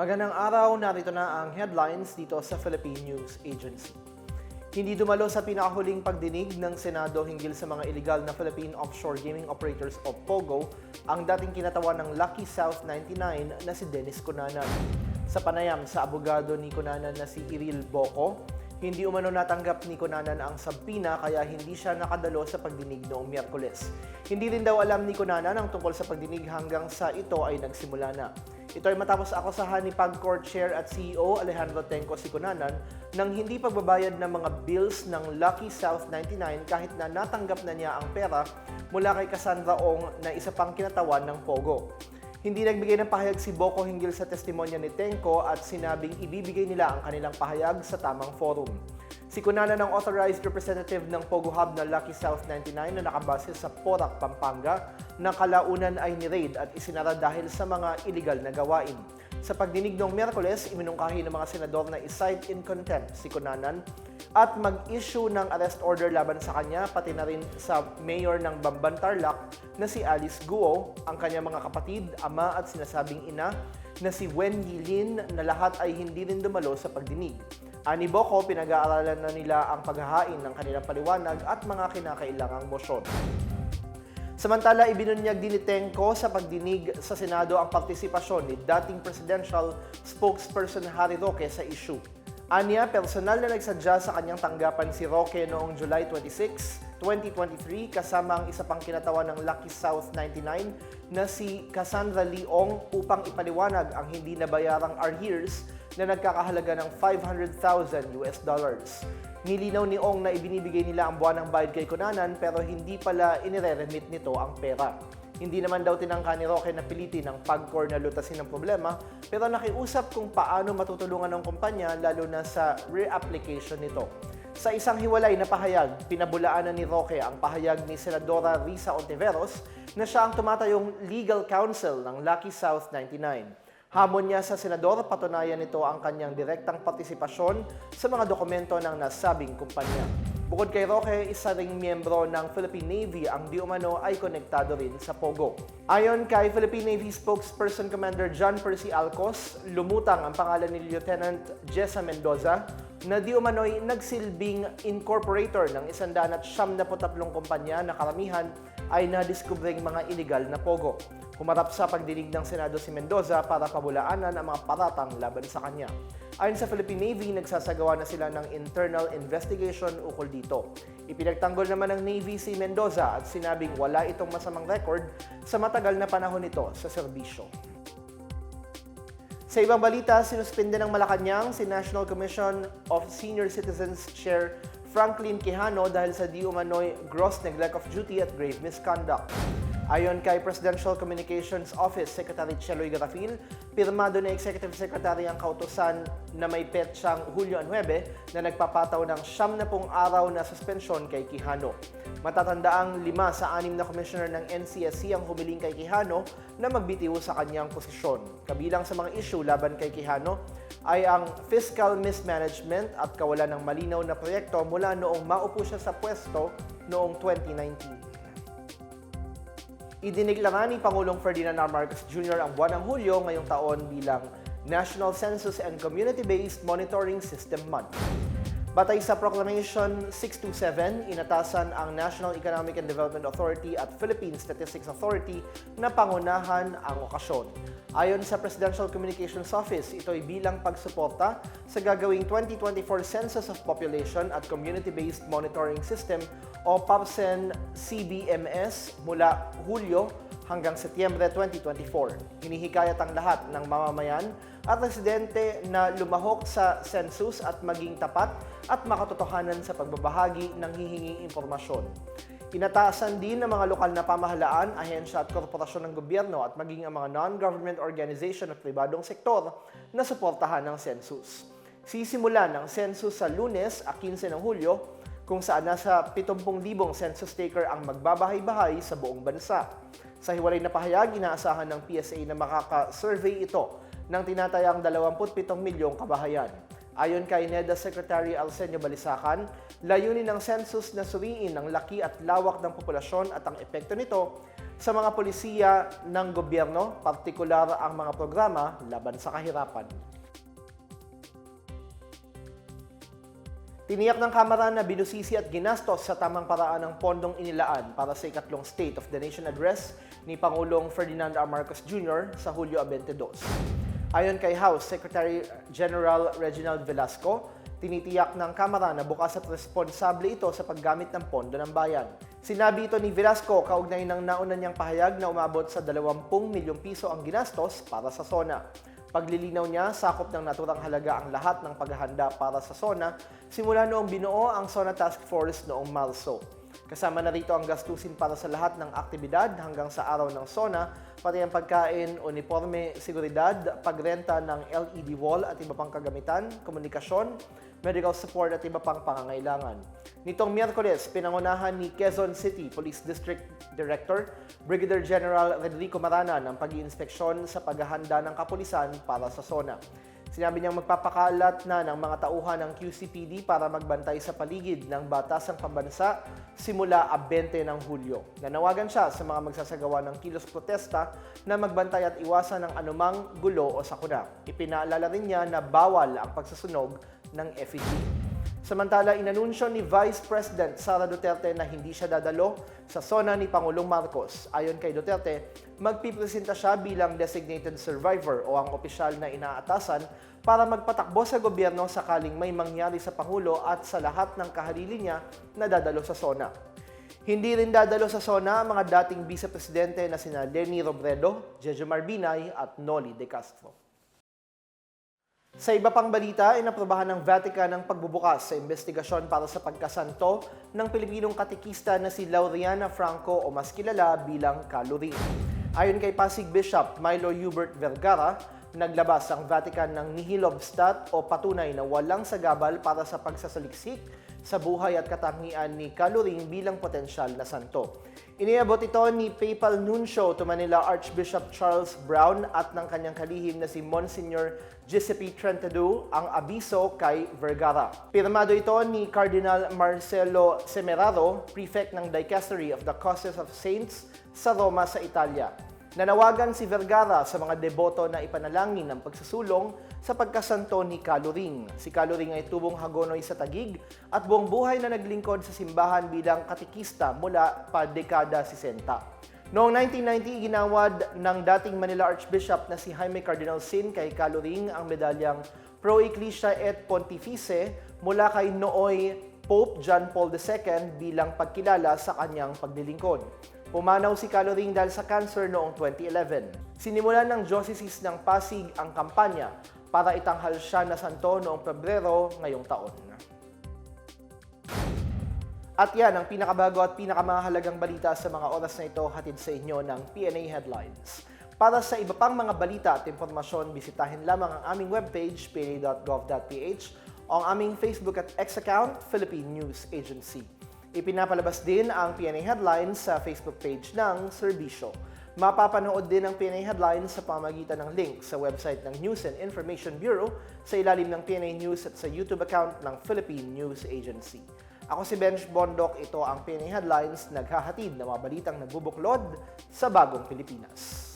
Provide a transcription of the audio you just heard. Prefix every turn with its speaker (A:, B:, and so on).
A: Magandang araw, narito na ang headlines dito sa Philippine News Agency. Hindi dumalo sa pinakahuling pagdinig ng Senado hinggil sa mga illegal na Philippine Offshore Gaming Operators o POGO ang dating kinatawan ng Lucky South 99 na si Dennis Cunanan. Sa panayam sa abogado ni Cunanan na si Iril Boco, hindi umano natanggap ni Cunanan ang sabpina kaya hindi siya nakadalo sa pagdinig noong Miyerkules. Hindi rin daw alam ni Cunanan ang tungkol sa pagdinig hanggang sa ito ay nagsimula na. Ito ay matapos akusahan ni PAGCORT Chair at CEO Alejandro Tenco Sicunanan ng hindi pagbabayad ng mga bills ng Lucky South 99 kahit na natanggap na niya ang pera mula kay Cassandra Ong na isa pang kinatawan ng Pogo. Hindi nagbigay ng pahayag si Boko hinggil sa testimonya ni Tenko at sinabing ibibigay nila ang kanilang pahayag sa tamang forum. Si Kunana ng authorized representative ng Pogo Hub na Lucky South 99 na nakabase sa Porac, Pampanga na kalaunan ay ni-raid at isinara dahil sa mga illegal na gawain. Sa pagdinig noong Miyerkules, iminungkahi ng mga senador na isight in contempt si Kunanan at mag-issue ng arrest order laban sa kanya pati na rin sa mayor ng Bamban Tarlac na si Alice Guo, ang kanyang mga kapatid, ama at sinasabing ina na si Wen Yilin na lahat ay hindi rin dumalo sa pagdinig. Ani Boko, pinag-aaralan na nila ang paghahain ng kanilang paliwanag at mga kinakailangang motion. Samantala, ibinunyag din ni Tenko sa pagdinig sa Senado ang partisipasyon ni dating presidential spokesperson Harry Roque sa issue. Anya, personal na nagsadya sa kanyang tanggapan si Roque noong July 26, 2023 kasama ang isa pang kinatawan ng Lucky South 99 na si Cassandra Leong upang ipaliwanag ang hindi nabayarang arrears na nagkakahalaga ng 500,000 US dollars. Nilinaw ni Ong na ibinibigay nila ang buwan ng bayad kay Kunanan pero hindi pala inire-remit nito ang pera. Hindi naman daw tinangka ni Roque na pilitin ang pagcor na lutasin ng problema pero nakiusap kung paano matutulungan ng kumpanya lalo na sa reapplication nito. Sa isang hiwalay na pahayag, pinabulaanan ni Roque ang pahayag ni Senadora Risa Ontiveros na siya ang tumatayong legal counsel ng Lucky South 99. Hamon niya sa senador, patunayan nito ang kanyang direktang partisipasyon sa mga dokumento ng nasabing kumpanya. Bukod kay Roque, isa ring miyembro ng Philippine Navy ang di umano ay konektado rin sa Pogo. Ayon kay Philippine Navy spokesperson Commander John Percy Alcos, lumutang ang pangalan ni Lieutenant Jessa Mendoza na di umano'y nagsilbing incorporator ng 173 kumpanya na karamihan ay nadiskubring mga illegal na Pogo. Humarap sa pagdinig ng Senado si Mendoza para pabulaanan ang mga paratang laban sa kanya. Ayon sa Philippine Navy, nagsasagawa na sila ng internal investigation ukol dito. Ipinagtanggol naman ng Navy si Mendoza at sinabing wala itong masamang record sa matagal na panahon nito sa serbisyo. Sa ibang balita, sinuspinde ng Malacanang si National Commission of Senior Citizens Chair Franklin Quijano dahil sa di umano'y gross neglect of duty at grave misconduct. Ayon kay Presidential Communications Office Secretary Cheloy Garafil, pirmado na Executive Secretary ang kautosan na may petsang Hulyo 9 na nagpapataw ng siyam na pong araw na suspensyon kay Quijano. Matatandaang lima sa anim na commissioner ng NCSC ang humiling kay Quijano na magbitiw sa kanyang posisyon. Kabilang sa mga issue laban kay Quijano ay ang fiscal mismanagement at kawalan ng malinaw na proyekto mula noong maupo siya sa pwesto noong 2019. Idineklara ni Pangulong Ferdinand R. Marcos Jr. ang buwan ng Hulyo ngayong taon bilang National Census and Community-Based Monitoring System Month. Batay sa Proclamation 627, inatasan ang National Economic and Development Authority at Philippine Statistics Authority na pangunahan ang okasyon. Ayon sa Presidential Communications Office, ito ay bilang pagsuporta sa gagawing 2024 Census of Population at Community-Based Monitoring System o PAPSEN CBMS mula Hulyo hanggang Setyembre 2024. Hinihikayat ang lahat ng mamamayan at residente na lumahok sa census at maging tapat at makatotohanan sa pagbabahagi ng hihinging impormasyon. Inataasan din ng mga lokal na pamahalaan, ahensya at korporasyon ng gobyerno at maging ang mga non-government organization at pribadong sektor na suportahan ng census. Sisimula ng census sa lunes, a 15 ng Hulyo, kung saan nasa 70,000 census taker ang magbabahay-bahay sa buong bansa. Sa hiwalay na pahayag, inaasahan ng PSA na makaka-survey ito ng tinatayang 27 milyong kabahayan. Ayon kay NEDA Secretary Alsenio Balisacan, layunin ng census na suriin ang laki at lawak ng populasyon at ang epekto nito sa mga polisiya ng gobyerno, partikular ang mga programa laban sa kahirapan. Tiniyak ng Kamara na binusisi at ginastos sa tamang paraan ang pondong inilaan para sa ikatlong State of the Nation Address ni Pangulong Ferdinand R. Marcos Jr. sa Hulyo 22. Ayon kay House Secretary General Reginald Velasco, tinitiyak ng Kamara na bukas at responsable ito sa paggamit ng pondo ng bayan. Sinabi ito ni Velasco kaugnay ng nauna niyang pahayag na umabot sa 20 milyong piso ang ginastos para sa SONA. Paglilinaw niya, sakop ng naturang halaga ang lahat ng paghahanda para sa SONA simula noong binuo ang SONA Task Force noong Marso. Kasama na rito ang gastusin para sa lahat ng aktibidad hanggang sa araw ng SONA, pati ang pagkain, uniforme, seguridad, pagrenta ng LED wall at iba pang kagamitan, komunikasyon, medical support at iba pang pangangailangan. Nitong Miyerkules, pinangunahan ni Quezon City Police District Director Brigadier General Rodrigo Marana ng pag-iinspeksyon sa paghahanda ng kapulisan para sa SONA. Sinabi niyang magpapakalat na ng mga tauhan ng QCPD para magbantay sa paligid ng batasang pambansa simula a 20 ng Hulyo. Nanawagan siya sa mga magsasagawa ng kilos protesta na magbantay at iwasan ng anumang gulo o sakuna. Ipinaalala rin niya na bawal ang pagsusunog ng effigy. Samantala, inanunsyo ni Vice President Sara Duterte na hindi siya dadalo sa SONA ni Pangulong Marcos. Ayon kay Duterte, magpipresenta siya bilang designated survivor o ang opisyal na inaatasan para magpatakbo sa gobyerno sakaling may mangyari sa Pangulo at sa lahat ng kahalili niya na dadalo sa SONA. Hindi rin dadalo sa ang mga dating vice-presidente na sina Lenny Robredo, Jejo Marbinay at Noli De Castro. Sa iba pang balita, inaprobahan ng Vatican ang pagbubukas sa investigasyon para sa pagkasanto ng Pilipinong katikista na si Lauriana Franco o mas kilala bilang Kaluring. Ayon kay Pasig Bishop Milo Hubert Vergara, naglabas ang Vatican ng nihil obstat o patunay na walang sagabal para sa pagsasaliksik sa buhay at katangian ni Kaluring bilang potensyal na santo. Iniabot ito ni Papal Nuncio to Manila Archbishop Charles Brown at ng kanyang kalihim na si Monsignor Giuseppe Trentado ang abiso kay Vergara. Pirmado ito ni Cardinal Marcelo Semeraro, prefect ng Dicastery of the Causes of Saints sa Roma sa Italia. Nanawagan si Vergara sa mga deboto na ipanalangin ang pagsusulong sa pagkasanto ni Kaluring. Si Kaluring ay tubong hagonoy sa Tagig at buong buhay na naglingkod sa simbahan bilang katikista mula pa dekada 60. Noong 1990, ginawad ng dating Manila Archbishop na si Jaime Cardinal Sin kay Kaluring ang medalyang Pro Ecclesia et Pontifice mula kay Nooy Pope John Paul II bilang pagkilala sa kanyang paglilingkod. Pumanaw si Caloring dahil sa cancer noong 2011. Sinimulan ng Diocese ng Pasig ang kampanya para itanghal siya na santo noong Pebrero ngayong taon. At yan ang pinakabago at pinakamahalagang balita sa mga oras na ito hatid sa inyo ng PNA Headlines. Para sa iba pang mga balita at impormasyon, bisitahin lamang ang aming webpage, pna.gov.ph o ang aming Facebook at X account, Philippine News Agency. Ipinapalabas din ang PNA Headlines sa Facebook page ng Serbisyo. Mapapanood din ang PNA Headlines sa pamagitan ng link sa website ng News and Information Bureau sa ilalim ng PNA News at sa YouTube account ng Philippine News Agency. Ako si Benj Bondok, ito ang PNA Headlines, naghahatid ng mga balitang nagbubuklod sa bagong Pilipinas.